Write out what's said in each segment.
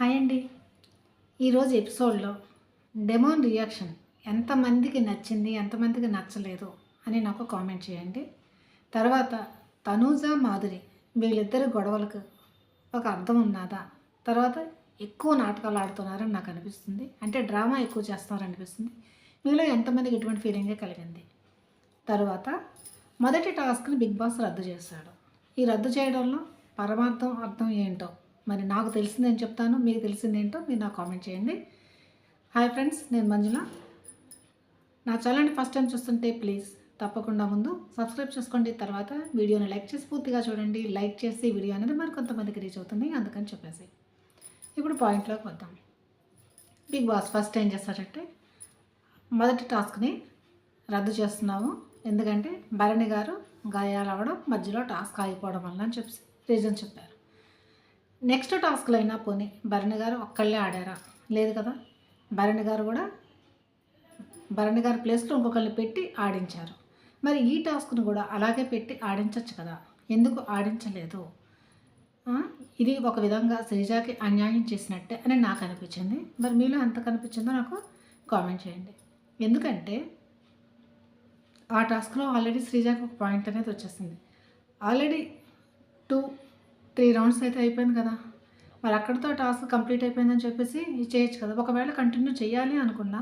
Hi అండి. ఈరోజు ఎపిసోడ్లో డెమోన్ రియాక్షన్ ఎంతమందికి నచ్చింది ఎంతమందికి నచ్చలేదు అని నాకు కామెంట్ చేయండి. తర్వాత తనూజ మాధురి వీళ్ళిద్దరి గొడవలకు ఒక అర్థం ఉన్నదా? తర్వాత ఎక్కువ నాటకాలు ఆడుతున్నారని నాకు అనిపిస్తుంది. అంటే డ్రామా ఎక్కువ చేస్తున్నారని అనిపిస్తుంది. మీలో ఎంతమందికి ఎటువంటి ఫీలింగే కలిగింది? తర్వాత మొదటి టాస్క్ని బిగ్ బాస్ రద్దు చేశాడు. ఈ రద్దు చేయడంలో పరమార్థం అర్థం ఏంటో మరి నాకు తెలిసింది నేను చెప్తాను మీకు తెలిసిందేంటో మీరు నాకు కామెంట్ చేయండి. హాయ్ ఫ్రెండ్స్ నేను మంజుల. నా ఛానల్ని ఫస్ట్ టైం చూస్తుంటే ప్లీజ్ తప్పకుండా ముందు సబ్స్క్రైబ్ చేసుకోండి తర్వాత వీడియోని లైక్ చేసి పూర్తిగా చూడండి. లైక్ చేసి వీడియో అనేది మరి కొంతమందికి రీచ్ అవుతుంది అందుకని చెప్పేసి. ఇప్పుడు పాయింట్లోకి వద్దాం. బిగ్ బాస్ ఫస్ట్ ఏం చేస్తారంటే మొదటి టాస్క్ని రద్దు చేస్తున్నాము ఎందుకంటే భరణి గారు గాయాలు మధ్యలో టాస్క్ ఆగిపోవడం వల్ల అని చెప్పి రీజన్ చెప్పారు. నెక్స్ట్ టాస్క్లో అయినా పోనీ భరణి గారు ఒక్కళ్ళే ఆడారా? లేదు కదా? భరణి గారు కూడా భరణి గారి ప్లేస్లో ఇంకొకరిని పెట్టి ఆడించారు. మరి ఈ టాస్క్ను కూడా అలాగే పెట్టి ఆడించవచ్చు కదా? ఎందుకు ఆడించలేదు? ఇది ఒక విధంగా శ్రీజాకి అన్యాయం చేసినట్టే అని నాకు అనిపించింది. మరి మీలో ఎంత కనిపించిందో నాకు కామెంట్ చేయండి. ఎందుకంటే ఆ టాస్క్లో ఆల్రెడీ శ్రీజాకి ఒక పాయింట్ అనేది వచ్చేసింది. ఆల్రెడీ టూ త్రీ రౌండ్స్ అయితే అయిపోయింది కదా. మరి అక్కడితో టాస్క్ కంప్లీట్ అయిపోయిందని చెప్పేసి ఇది చేయొచ్చు కదా. ఒకవేళ కంటిన్యూ చేయాలి అనుకున్నా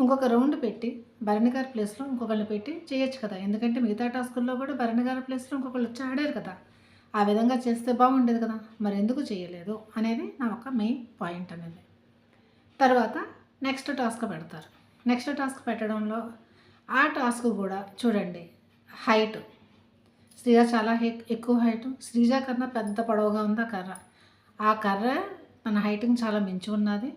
ఇంకొక రౌండ్ పెట్టి భరణి గారి ప్లేస్లో ఇంకొకరిని పెట్టి చేయొచ్చు కదా. ఎందుకంటే మిగతా టాస్కుల్లో కూడా భరణి గారి ప్లేస్లో ఇంకొకళ్ళు వచ్చి ఆడారు కదా. ఆ విధంగా చేస్తే బాగుండేది కదా. మరి ఎందుకు చేయలేదు అనేది నా ఒక మెయిన్ పాయింట్ అనేది. తర్వాత నెక్స్ట్ టాస్క్ పెడతారు. నెక్స్ట్ టాస్క్ పెట్టడంలో ఆ టాస్క్ కూడా చూడండి. హైట్. శ్రీజ చాలా ఎక్కువ హైట్ శ్రీజ కన్నా పెద్ద పొడవుగా ఉంది ఆ కర్ర. ఆ కర్ర తన హైట్కి చాలా మించి ఉన్నది.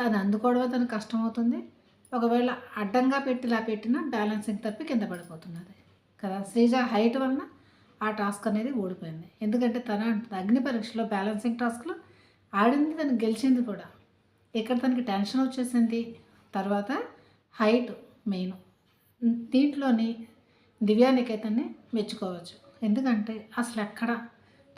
అది అందుకోవడమే తనకు కష్టమవుతుంది. ఒకవేళ అడ్డంగా పెట్టిలా పెట్టినా బ్యాలెన్సింగ్ తప్పి కింద పడిపోతున్నది. కదా? శ్రీజ హైట్ వలన ఆ టాస్క్ అనేది ఓడిపోయింది ఎందుకంటే తన అగ్ని పరీక్షలో బ్యాలెన్సింగ్ టాస్క్లో ఆడింది తను గెలిచింది కూడా. ఇక్కడ తనకి టెన్షన్ వచ్చేసింది. తర్వాత హైట్ మెయిన్ దీంట్లోని దివ్యానికేతన్ని మెచ్చుకోవచ్చు. ఎందుకంటే అసలు ఎక్కడ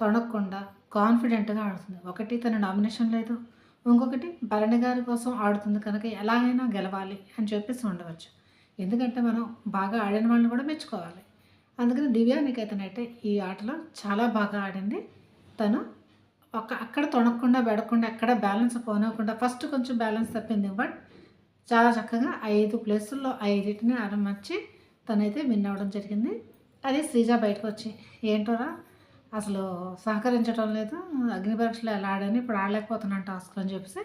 తొణక్కుండా కాన్ఫిడెంట్గా ఆడుతుంది. ఒకటి తన నామినేషన్ లేదు ఇంకొకటి భరణి గారి కోసం ఆడుతుంది కనుక ఎలాగైనా గెలవాలి అని చెప్పేసి ఉండవచ్చు. ఎందుకంటే మనం బాగా ఆడిన వాళ్ళని కూడా మెచ్చుకోవాలి. అందుకని దివ్యానికేతన్ అయితే ఈ ఆటలో చాలా బాగా ఆడింది. తను ఒక అక్కడ తొణక్కుండా పెడకుండా ఎక్కడ బ్యాలెన్స్ పోనకుండా ఫస్ట్ కొంచెం బ్యాలెన్స్ తప్పింది. బట్ చాలా చక్కగా ఐదు ప్లేసుల్లో ఐదింటిని ఆరంభించి తనైతే విన్ అవ్వడం జరిగింది. అది శ్రీజ బయటకు వచ్చి ఏంటోరా? అసలు సహకరించడం లేదు. అగ్ని పరీక్షలు ఎలా ఆడని? ఇప్పుడు ఆడలేకపోతున్నాను టాస్క్ అని చెప్పేసి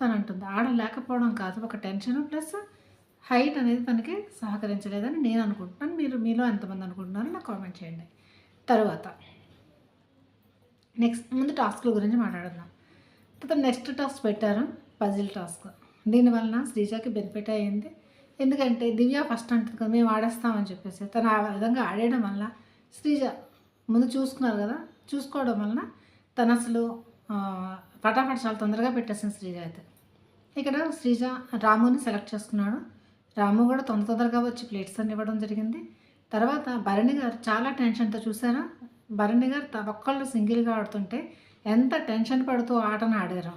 తను అంటుంది ఆడలేకపోవడం కాదు ఒక టెన్షన్ ప్లస్ హైట్ అనేది తనకి సహకరించలేదని నేను అనుకుంటున్నాను. మీరు మీలో ఎంతమంది అనుకుంటున్నారో నాకు కామెంట్ చేయండి. తర్వాత నెక్స్ట్ ముందు టాస్క్ల గురించి మాట్లాడుదాం. తర్వాత నెక్స్ట్ టాస్క్ పెట్టారు పజిల్ టాస్క్. దీనివలన శ్రీజాకి బెనిఫిట్ అయ్యింది. ఎందుకంటే దివ్య ఫస్ట్ అంటుంది కదా మేము ఆడేస్తామని చెప్పేసి. తను ఆ విధంగా ఆడేయడం వల్ల శ్రీజ ముందు చూసుకున్నారు కదా చూసుకోవడం వలన తను అసలు పటాపట చాలా తొందరగా పెట్టేసింది శ్రీజ అయితే. ఇక్కడ శ్రీజ రాముని సెలెక్ట్ చేసుకున్నాడు. రాము కూడా తొందర తొందరగా వచ్చి ప్లేట్స్ అన్ని ఇవ్వడం జరిగింది. తర్వాత భరణి గారు చాలా టెన్షన్తో చూసారా? భరణి గారు ఒక్కళ్ళు సింగిల్గా ఆడుతుంటే ఎంత టెన్షన్ పడుతూ ఆటను ఆడారు.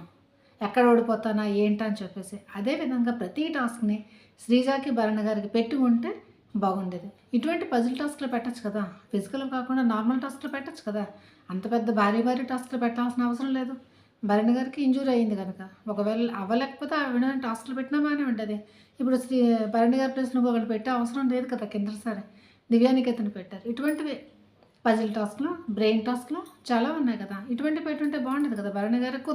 ఎక్కడ ఓడిపోతానా ఏంటా అని చెప్పేసి. అదేవిధంగా ప్రతి టాస్క్ని శ్రీజాకి భరణ గారికి పెట్టి ఉంటే బాగుండేది. ఇటువంటి పజిల్ టాస్క్లు పెట్టచ్చు కదా. ఫిజికల్ కాకుండా నార్మల్ టాస్క్లు పెట్టచ్చు కదా. అంత పెద్ద భారీ భారీ టాస్క్లు పెట్టాల్సిన అవసరం లేదు. భరణ్ గారికి ఇంజూరీ అయింది కనుక. ఒకవేళ అవ్వలేకపోతే ఆవిడ టాస్క్లు పెట్టినా బాగానే ఉంటుంది ఇప్పుడు శ్రీ భరణ్ గారి ప్లేస్లో ఒకటి పెట్టే అవసరం లేదు కదా కిందసారి దివ్యానికేతను పెట్టారు. ఇటువంటివి పజిల్ టాస్క్లు బ్రెయిన్ టాస్క్లు చాలా ఉన్నాయి కదా. ఇటువంటి పెట్టుంటే బాగుండేది కదా. భరణ్ గారికి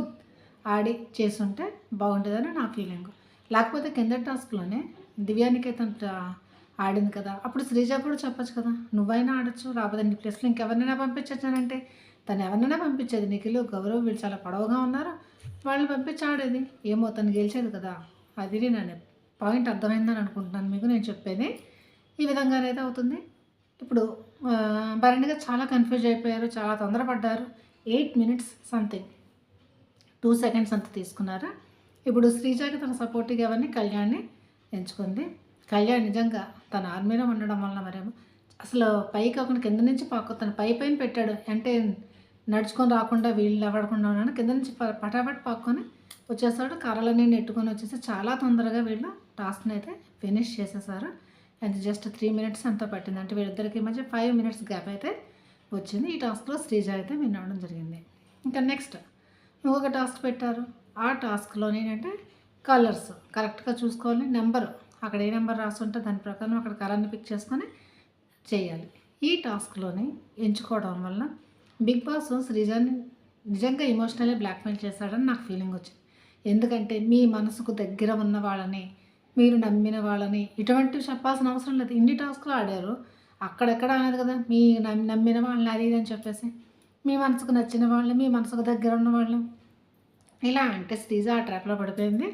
ఆడి చేసుంటే బాగుంటుందని నా ఫీలింగ్ లేకపోతే కింద టాస్క్లోనే దివ్యానికేతన్ ఆడింది కదా. అప్పుడు శ్రీజ కూడా చెప్పొచ్చు కదా నువ్వైనా ఆడచ్చు రాబోతే నీ ప్లేస్లో ఇంకెవరినైనా పంపించచ్చానంటే? తను ఎవరినైనా పంపించేది నిఖిలు గౌరవ్ వీళ్ళు చాలా పొడవుగా ఉన్నారు? వాళ్ళని పంపించి ఆడేది. ఏమో తను గెలిచేది కదా. అది నేను పాయింట్ అర్థమైందని అనుకుంటున్నాను మీకు నేను చెప్పేది. ఈ విధంగానైతే అవుతుంది. ఇప్పుడు భరణిగా చాలా కన్ఫ్యూజ్ అయిపోయారు చాలా తొందరపడ్డారు. Eight minutes something two seconds అంత తీసుకున్నారు? ఇప్పుడు శ్రీజాకి తన సపోర్టివ్గా ఎవరిని? కళ్యాణ్ని ఎంచుకుంది. కళ్యాణ్ నిజంగా తన ఆర్మీలో ఉండడం వల్ల మరేమో అసలు పైకి ఒక కింద నుంచి పాకు తన పై పైన పెట్టాడు. అంటే నడుచుకొని రాకుండా వీళ్ళు ఎవడకుండా ఉన్నాను కింద నుంచి పటాపట్ పాక్కొని వచ్చేసాడు. కర్రలన్నీ నెట్టుకొని వచ్చేసి చాలా తొందరగా వీళ్ళు టాస్క్ని అయితే ఫినిష్ చేసేసారు. అండ్ జస్ట్ త్రీ మినిట్స్ అంతా పట్టింది. అంటే వీళ్ళిద్దరికి మధ్య ఫైవ్ మినిట్స్ గ్యాప్ అయితే వచ్చింది. ఈ టాస్క్లో శ్రీజ అయితే విన్ అవ్వడం జరిగింది. ఇంకా నెక్స్ట్ ఇంకొక టాస్క్ పెట్టారు. ఆ టాస్క్లో ఏంటంటే కలర్స్. కరెక్ట్గా చూసుకోవాలి. నెంబర్. అక్కడ ఏ నెంబర్ రాసి ఉంటే దాని ప్రకారం అక్కడ కలర్ని పిక్ చేసుకొని చేయాలి. ఈ టాస్క్లోని ఎంచుకోవడం వల్ల బిగ్ బాస్ శ్రీజాని నిజంగా ఎమోషనల్లీ బ్లాక్మెయిల్ చేశాడని నాకు ఫీలింగ్ వచ్చింది. ఎందుకంటే మీ మనసుకు దగ్గర ఉన్న వాళ్ళని మీరు నమ్మిన వాళ్ళని ఇటువంటివి చెప్పాల్సిన అవసరం లేదు. ఇన్ని టాస్క్లు ఆడారు. అక్కడెక్కడ అనేది కదా? మీ నమ్మి నమ్మిన వాళ్ళని అది ఇది అని చెప్పేసి. మీ మనసుకు నచ్చిన వాళ్ళు మీ మనసుకు దగ్గర ఉన్న వాళ్ళు. ఇలా అంటే శ్రీజ ఆ ట్రాప్లో పడిపోయింది.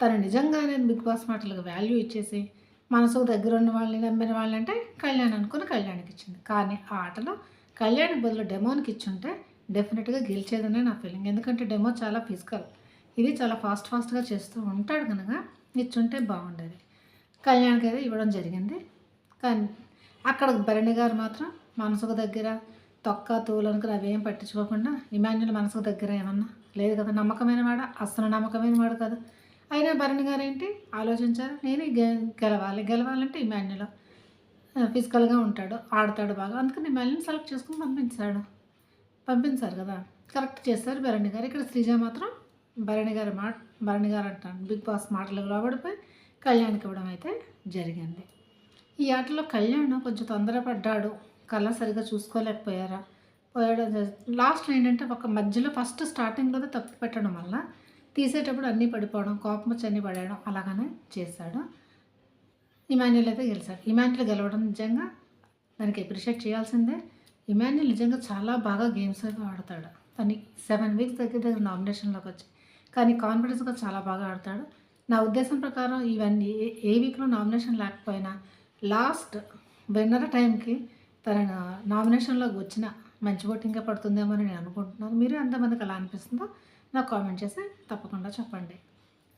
తను నిజంగానే బిగ్ బాస్ మాటలకు వాల్యూ ఇచ్చేసి మనసుకు దగ్గర ఉన్న వాళ్ళని నమ్మిన వాళ్ళంటే అంటే కళ్యాణ్ అనుకుని కళ్యాణ్కి ఇచ్చింది. కానీ ఆ ఆటలో కళ్యాణ్ బదులు డెమోన్కి ఇచ్చుంటే డెఫినెట్గా గెలిచేదనే నా ఫీలింగ్ ఎందుకంటే డెమో చాలా ఫిజికల్ ఇది చాలా ఫాస్ట్ ఫాస్ట్గా చేస్తూ ఉంటాడు కనుక ఇచ్చుంటే బాగుండేది. కళ్యాణ్కి అయితే ఇవ్వడం జరిగింది. కానీ అక్కడ భరణి గారు మాత్రం మనసుకు దగ్గర తొక్క తూలనుకు అవేం పట్టించుకోకుండా ఇమాన్యుల్ మనసుకు దగ్గర ఏమన్నా? లేదు కదా నమ్మకమైన వాడ అసలు నమ్మకమైన వాడు కాదు. అయినా భరణి గారు ఏంటి ఆలోచించారు? నేను గె- గెలవాలి. గెలవాలంటే ఇమాన్యుల్ ఫిజికల్గా ఉంటాడు ఆడతాడు బాగా. అందుకని ఇమాన్యుల్ సెలెక్ట్ చేసుకుని పంపించాడు. పంపించారు కదా. కరెక్ట్ చేస్తారు భరణి గారు. ఇక్కడ శ్రీజ మాత్రం భరణి గారి మాట భరణి గారు అంటాను. బిగ్ బాస్ మాటలకు లోబడిపోయి కళ్యాణ్కి ఇవ్వడం అయితే జరిగింది. ఈ ఆటలో కళ్యాణ్ కొంచెం తొందరపడ్డాడు. కళ్ళ సరిగా చూసుకోలేకపోయారా? పోయడం లాస్ట్ ఏంటంటే ఒక మధ్యలో ఫస్ట్ స్టార్టింగ్లో తప్పు పెట్టడం వల్ల తీసేటప్పుడు అన్నీ పడిపోవడం కోపం వచ్చి అన్నీ పడేయడం అలాగనే చేశాడు. ఇమాన్యుల్ అయితే గెలిచాడు. ఇమాన్యుల్ గెలవడం నిజంగా దానికి అప్రిషియేట్ చేయాల్సిందే. ఇమాన్యుల్ నిజంగా చాలా బాగా గేమ్స్ అవి ఆడతాడు. తను సెవెన్ వీక్స్ దగ్గర దగ్గర నామినేషన్లోకి వచ్చి కానీ కాన్ఫిడెన్స్గా చాలా బాగా ఆడతాడు. నా ఉద్దేశం ప్రకారం ఇవన్నీ ఏ- ఏ వీక్లో నామినేషన్ లేకపోయినా లాస్ట్ విన్నర్ టైంకి తన నామినేషన్లోకి వచ్చిన మంచి ఓటింగ్గా పడుతుందేమో అని నేను అనుకుంటున్నాను. మీరు ఎంతమందికి అలా అనిపిస్తుందో? నాకు కామెంట్ చేసి తప్పకుండా చెప్పండి.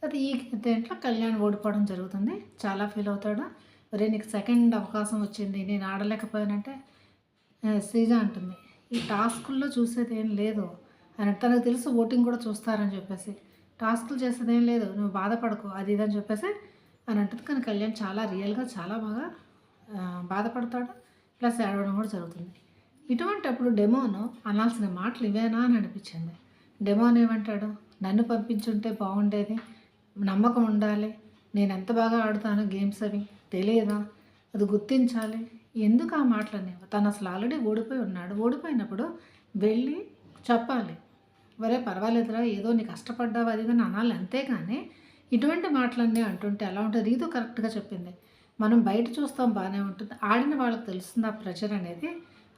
అది ఈ దేంట్లో కళ్యాణ్ ఓడిపోవడం జరుగుతుంది. చాలా ఫీల్ అవుతాడు? ఒరే నీకు సెకండ్ అవకాశం వచ్చింది. నేను ఆడలేకపోయానంటే శ్రీజ అంటుంది. ఈ టాస్కుల్లో చూసేది ఏం లేదు అని తనకు తెలుసు ఓటింగ్ కూడా చూస్తారని చెప్పేసి. టాస్కులు చేసేది ఏం లేదు. నువ్వు బాధపడకు అది ఇది అని చెప్పేసి అని అంటుంది. కానీ కళ్యాణ్ చాలా రియల్గా చాలా బాగా బాధపడతాడు. ప్లస్ ఏడవడం కూడా జరుగుతుంది. ఇటువంటి అప్పుడు డెమోను అనాల్సిన మాటలు ఇవేనా అని అనిపించింది. డెమోన్ ఏమంటాడు? నన్ను పంపించుంటే బాగుండేది. నమ్మకం ఉండాలి. నేను ఎంత బాగా ఆడుతాను గేమ్స్ అవి. తెలియదా అది గుర్తించాలి. ఎందుకు ఆ మాటలని తను అసలు ఆల్రెడీ ఓడిపోయి ఉన్నాడు. ఓడిపోయినప్పుడు వెళ్ళి చెప్పాలి. వరే పర్వాలేదురా ఏదో నీ కష్టపడ్డావు అది అని అనాలి అంతేగాని ఇటువంటి మాటలన్నీ అంటుంటే ఎలా ఉంటుంది? ఇది కరెక్ట్గా చెప్పింది. మనం బయట చూస్తాం బాగానే ఉంటుంది. ఆడిన వాళ్ళకి తెలుస్తుంది ఆ ప్రెషర్ అనేది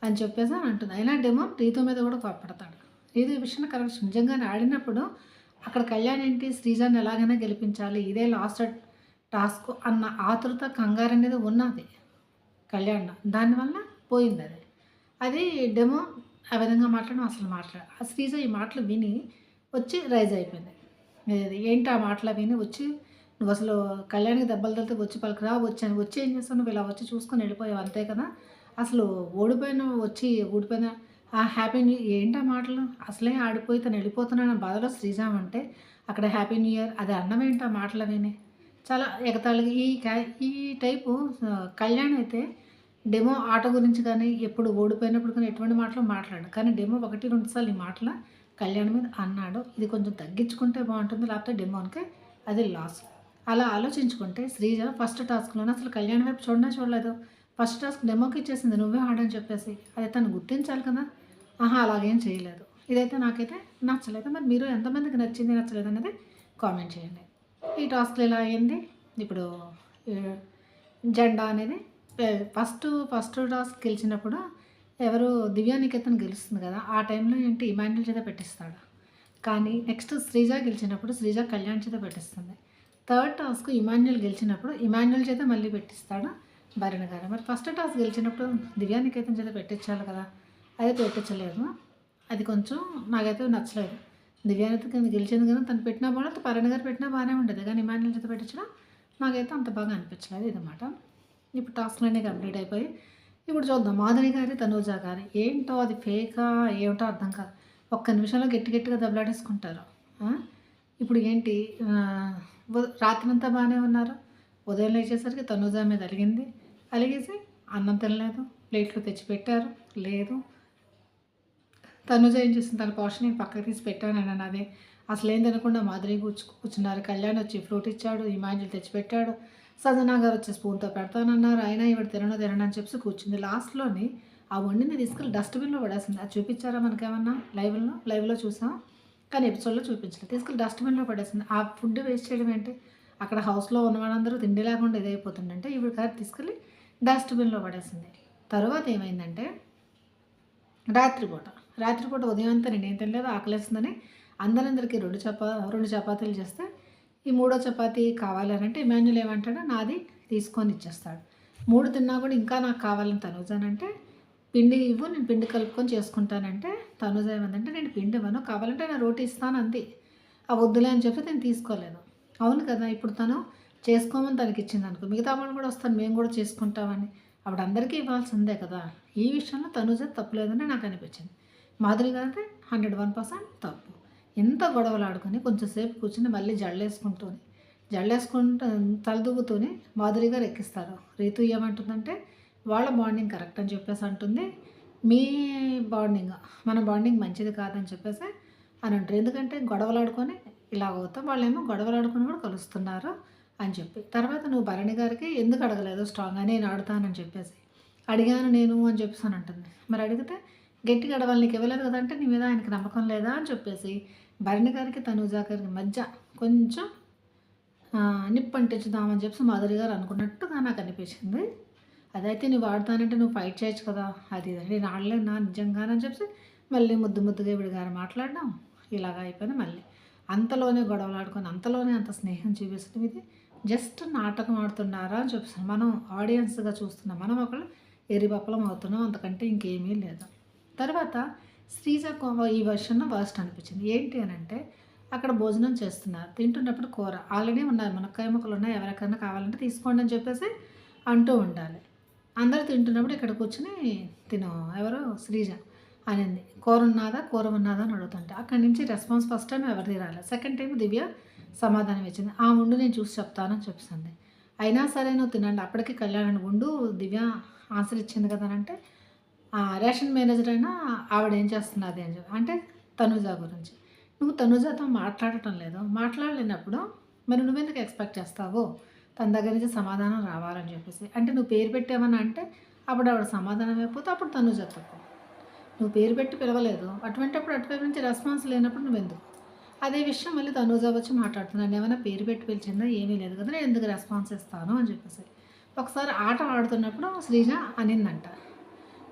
అని చెప్పేసి అని అంటుంది. అయినా డేమో రీతు మీద కూడా కోప్పడతాడు రీతు ఈ కరెక్ట్ నిజంగానే ఆడినప్పుడు అక్కడ కళ్యాణ్ ఏంటి శ్రీజాన్ని ఎలాగైనా గెలిపించాలి ఇదే లాస్ట్ టాస్క్ అన్న ఆతృత కంగారు అనేది ఉన్నది కళ్యాణ్ దానివల్ల పోయింది అది. అది డెమో ఆ విధంగా మాట్లాడడం అసలు మాట్లాడు ఆ శ్రీజ ఈ మాటలు విని వచ్చి రైజ్ అయిపోయింది. ఏంటి ఆ మాటలు విని వచ్చి నువ్వు అసలు కళ్యాణికి దెబ్బలు తగిలితే వచ్చి పలకరా వచ్చాను వచ్చి ఏం చేస్తావు? నువ్వు ఇలా వచ్చి చూసుకొని వెళ్ళిపోయావు అంతే కదా? అసలు ఓడిపోయిన వచ్చి ఓడిపోయిన ఆ హ్యాపీ న్యూ ఏంటి ఆ మాటలు? అసలే ఆడిపోయి తను వెళ్ళిపోతున్నాను బాధలో శ్రీజామ్ అంటే అక్కడ హ్యాపీ న్యూ ఇయర్ అది అన్నం ఏంటి ఆ మాటలు విని చాలా ఎగతాళి ఈ ఈ టైపు కళ్యాణ్ అయితే డెమో ఆట గురించి కానీ ఎప్పుడు ఓడిపోయినప్పుడు కానీ ఎటువంటి మాటలు మాట్లాడు కానీ డెమో ఒకటి రెండు సార్లు ఈ మాటల కళ్యాణ్ మీద అన్నాడు. ఇది కొంచెం తగ్గించుకుంటే బాగుంటుంది లేకపోతే డెమోన్కి అది లాస్ అలా ఆలోచించుకుంటే శ్రీజ ఫస్ట్ టాస్క్లోనే అసలు కళ్యాణ్ వైపు చూడనే చూడలేదు. ఫస్ట్ టాస్క్ డెమోకి ఇచ్చేసింది నువ్వే ఆడని చెప్పేసి. అది తను గుర్తించాలి కదా? ఆహా అలాగేం చేయలేదు. ఇదైతే నాకైతే నచ్చలేదు. మరి మీరు ఎంతమందికి నచ్చింది నచ్చలేదు అనేది కామెంట్ చేయండి. ఈ టాస్క్లు ఎలా అయింది ఇప్పుడు జెండా అనేది ఫస్ట్ ఫస్ట్ టాస్క్ గెలిచినప్పుడు ఎవరు దివ్యానికేతన్ గెలుస్తుంది కదా ఆ టైంలో ఏంటి ఇమాన్యుల్ చేత పెట్టిస్తాడు. కానీ నెక్స్ట్ శ్రీజ గెలిచినప్పుడు శ్రీజ కళ్యాణ్ చేత పెట్టిస్తుంది. థర్డ్ టాస్క్ ఇమాన్యుల్ గెలిచినప్పుడు ఇమాన్యుల్ చేత మళ్ళీ పెట్టిస్తాడు? భరణ గారు. మరి ఫస్ట్ టాస్క్ గెలిచినప్పుడు దివ్యానికేతన్ చేత పెట్టించాలి కదా? అది పెట్టించలేదు. అది కొంచెం నాకైతే నచ్చలేదు. దివ్యానిత గెలిచింది కానీ తను పెట్టినా బాగుంది భరణ గారు పెట్టినా బాగానే ఉండేది. కానీ ఇమాన్యుల్ చేత పెట్టించడం నాకైతే అంత బాగా అనిపించలేదు ఇదన్నమాట. ఇప్పుడు టాస్క్లన్నీ కంప్లీట్ అయిపోయి ఇప్పుడు చూద్దాం. మాధురి గారి తనూజ గారి ఏంటో అది ఫేకా ఏమిటో అర్థం కాదు. ఒక్క నిమిషంలో గట్టి గట్టిగా దెబ్బలాడేసుకుంటారు. ఇప్పుడు ఏంటి? రాత్రంతా బాగానే ఉన్నారు? ఉదయం లేచేసరికి తనుజా మీద అలిగింది. అలిగేసి అన్నం తినలేదు. ప్లేట్లు తెచ్చిపెట్టారు. లేదు. తనుజ ఏం చేసింది తన పోషన్ నేను పక్కకి తీసి పెట్టాను అని అన్నది అసలు ఏం తినకుండా మాదిరి కూర్చు కూర్చున్నారు. కళ్యాణ్ వచ్చి ఫ్రూట్ ఇచ్చాడు. ఇమాజిల్ తెచ్చిపెట్టాడు. సజనా గారు వచ్చి స్పూన్తో పెడతానన్నారు. ఆయన ఇవి తినను తినను అని చెప్పి కూర్చుంది. లాస్ట్లోని ఆ వండిని తీసుకెళ్ళి డస్ట్బిన్లో పడేసింది. అది చూపించారా మనకేమన్నా? లైవ్లో? లైవ్లో చూసాం కానీ ఎపిసోడ్లో చూపించలేదు. తీసుకెళ్ళి డస్ట్బిన్లో పడేసింది. ఆ ఫుడ్ వేస్ట్ చేయడం ఏంటి? అక్కడ హౌస్లో ఉన్న వాళ్ళందరూ తిండి లేకుండా ఇదైపోతుందంటే ఈవిడ గారు తీసుకెళ్ళి డస్ట్బిన్లో పడేసింది. తర్వాత ఏమైందంటే రాత్రిపూట రాత్రిపూట ఉదయం అంతా నేను ఏం తినలేదు ఆకలేస్తుందని అందరందరికీ రెండు చపా రెండు చపాతీలు చేస్తే ఈ మూడో చపాతీ కావాలనంటే ఇమాన్యుల్ ఏమంటాడో? నాది తీసుకొని ఇచ్చేస్తాడు. మూడు తిన్నా కూడా ఇంకా నాకు కావాలని తనుజానంటే పిండి ఇవ్వు నేను పిండి కలుపుకొని చేసుకుంటానంటే తనుజ ఏమందంటే నేను పిండి ఇవ్వను కావాలంటే నేను రోటీ ఇస్తాను అంది. ఆ వద్దులే అని చెప్పి నేను తీసుకోలేను అవును కదా ఇప్పుడు తను చేసుకోమని తనకి ఇచ్చింది అనుకో మిగతా వాళ్ళు కూడా వస్తాను మేము కూడా చేసుకుంటామని. అప్పుడు అందరికీ ఇవ్వాల్సిందే కదా. ఈ విషయంలో తనుజ తప్పులేదని నాకు అనిపించింది. మాధురి గారితే హండ్రెడ్ వన్ పర్సెంట్ తప్పు. ఎంత గొడవలు ఆడుకొని కొంచెంసేపు కూర్చుని మళ్ళీ జళ్ళేసుకుంటూనే జల్లేసుకుంటూ తలదూగుతూనే మాధురి గారు ఎక్కిస్తారు. రీతు ఏమంటుందంటే వాళ్ళ బాండింగ్ కరెక్ట్ అని చెప్పేసి అంటుంది. మీ బాండింగ్ మన బాండింగ్ మంచిది కాదని చెప్పేసి అని అంటారు. ఎందుకంటే గొడవలు ఆడుకొని ఇలా అవుతాం వాళ్ళేమో గొడవలాడుకొని కూడా కలుస్తున్నారు అని చెప్పి. తర్వాత నువ్వు భరణి గారికి ఎందుకు అడగలేదు స్ట్రాంగ్గా నేను ఆడుతానని చెప్పేసి. అడిగాను నేను అని చెప్పేసి అని అంటుంది. మరి అడిగితే గట్టిగా అడవాలి నీకు ఇవ్వలేదు కదా అంటే నీ మీద ఆయనకి నమ్మకం లేదా అని చెప్పేసి భరణి గారికి తనుజా గారికి మధ్య కొంచెం నిప్పు అంటించుదామని చెప్పి మాధురి గారు అనుకున్నట్టుగా నాకు అనిపించింది. అదైతే నువ్వు వాడుతానంటే నువ్వు ఫైట్ చేయొచ్చు కదా. అది నేను ఆడలేదు నా నిజంగానని చెప్పి మళ్ళీ ముద్దు ముద్దుగా ఇవిడి గారు మాట్లాడడం ఇలాగ అయిపోయింది మళ్ళీ. అంతలోనే గొడవలు ఆడుకొని అంతలోనే అంత స్నేహం చూపించడం ఇది. జస్ట్ నాటకం ఆడుతున్నారా అని చూపిస్తాను మనం ఆడియన్స్గా చూస్తున్నాం. మనం ఒకళ్ళు ఎరిబప్పలం అవుతున్నాం అంతకంటే ఇంకేమీ లేదు. తర్వాత శ్రీజ కో- ఈ వర్షన్ వర్స్ట్ అనిపించింది. ఏంటి అని అంటే అక్కడ భోజనం చేస్తున్నారు. తింటున్నప్పుడు కూర. ఆల్రెడీ ఉన్నారు. మునక్కాయ ముక్కలు ఉన్నాయి. ఎవరికైనా కావాలంటే తీసుకోండి అని చెప్పేసి అంటూ ఉండాలి. అందరు తింటున్నప్పుడు ఇక్కడ కూర్చుని తిను. ఎవరు శ్రీజ అనింది. కూర ఉన్నదా కూర ఉన్నదా అని అడుగుతుంటే అక్కడి నుంచి రెస్పాన్స్ ఫస్ట్ టైం ఎవరిది రాలేదు. సెకండ్ టైం దివ్య సమాధానం ఇచ్చింది. ఆ ఉండు నేను చూసి చెప్తానని చెప్పింది అయినా సరే నువ్వు తినండి. అప్పటికి కళ్యాణ్ ఉండు దివ్య ఆన్సర్ ఇచ్చింది కదా అని అంటే ఆ రేషన్ మేనేజర్ అయినా ఆవిడ ఏం చేస్తున్నది? అని చెప్పి అంటే తనుజ గురించి. నువ్వు తనుజతో మాట్లాడటం లేదు. మాట్లాడలేనప్పుడు మరి నువ్వెందుకు ఎక్స్పెక్ట్ చేస్తావు? తన దగ్గర నుంచి సమాధానం రావాలని చెప్పేసి. అంటే నువ్వు పేరు పెట్టావని అంటే అప్పుడు ఆవిడ సమాధానం అయిపోతే అప్పుడు తను తప్పు నువ్వు పేరు పెట్టి పిలవలేదు. అటువంటిప్పుడు అటువైపు నుంచి రెస్పాన్స్ లేనప్పుడు నువ్వు ఎందుకు? అదే విషయం మళ్ళీ తనూజ వచ్చి మాట్లాడుతున్నాను ఏమైనా పేరు పెట్టి పిలిచిందా? ఏమీ లేదు కదా నేను ఎందుకు రెస్పాన్స్ ఇస్తాను అని చెప్పేసి. ఒకసారి ఆట ఆడుతున్నప్పుడు శ్రీజ అనిందంట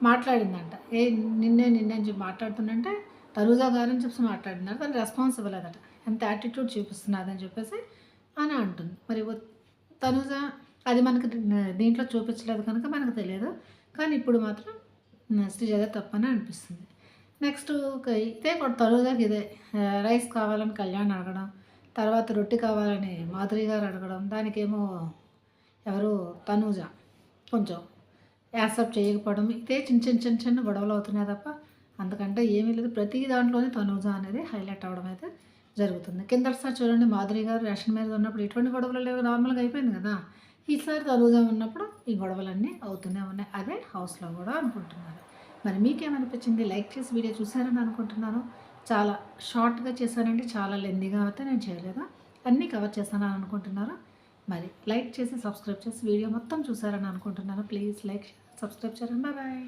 మాట్లాడిందంట. ఏ నిన్నే నిన్నే అని చెప్పి మాట్లాడుతుందంటే తనూజ గారు అని చెప్పి మాట్లాడిందంట తను రెస్పాన్స్ ఇవ్వలేదట. ఎంత యాటిట్యూడ్ చూపిస్తున్నదని చెప్పేసి అని అంటుంది. మరి తనుజ అది మనకి దీంట్లో చూపించలేదు కనుక మనకు తెలియదు. కానీ ఇప్పుడు మాత్రం శ్రీజగా తప్పని అనిపిస్తుంది. నెక్స్ట్ ఇదే కూడా తనుజాకి ఇదే. రైస్ కావాలని కళ్యాణ్ అడగడం తర్వాత రొట్టె కావాలని మాధురి గారు అడగడం దానికేమో ఎవరు? తనూజ. కొంచెం యాక్సెప్ట్ చేయకపోవడం ఇదే చిన్న చిన్న చిన్న చిన్న గొడవలు అవుతున్నాయి తప్ప అందుకంటే ఏమీ లేదు. ప్రతి దాంట్లోనే తనూజ అనేది హైలైట్ అవ్వడం అయితే జరుగుతుంది. కిందటిసారి చూడండి మాధురి గారు రేషన్ మీద ఉన్నప్పుడు ఎటువంటి గొడవలు లేవు నార్మల్గా అయిపోయింది కదా. ఈసారి తనూజ ఉన్నప్పుడు ఈ గొడవలన్నీ అవుతూనే ఉన్నాయి. అదే హౌస్లో కూడా అనుకుంటున్నారు. మరి మీకేమనిపించింది? లైక్ చేసి వీడియో చూసారని అనుకుంటున్నాను. చాలా షార్ట్గా చేశానండి చాలా లెందీగా అయితే నేను చేయలేదు. అన్నీ కవర్ చేశానని అనుకుంటున్నారు. మరి లైక్ చేసి సబ్స్క్రైబ్ చేసి వీడియో మొత్తం చూసారని అనుకుంటున్నాను. ప్లీజ్ లైక్ సబ్స్క్రైబ్ చేయండి. బాయ్.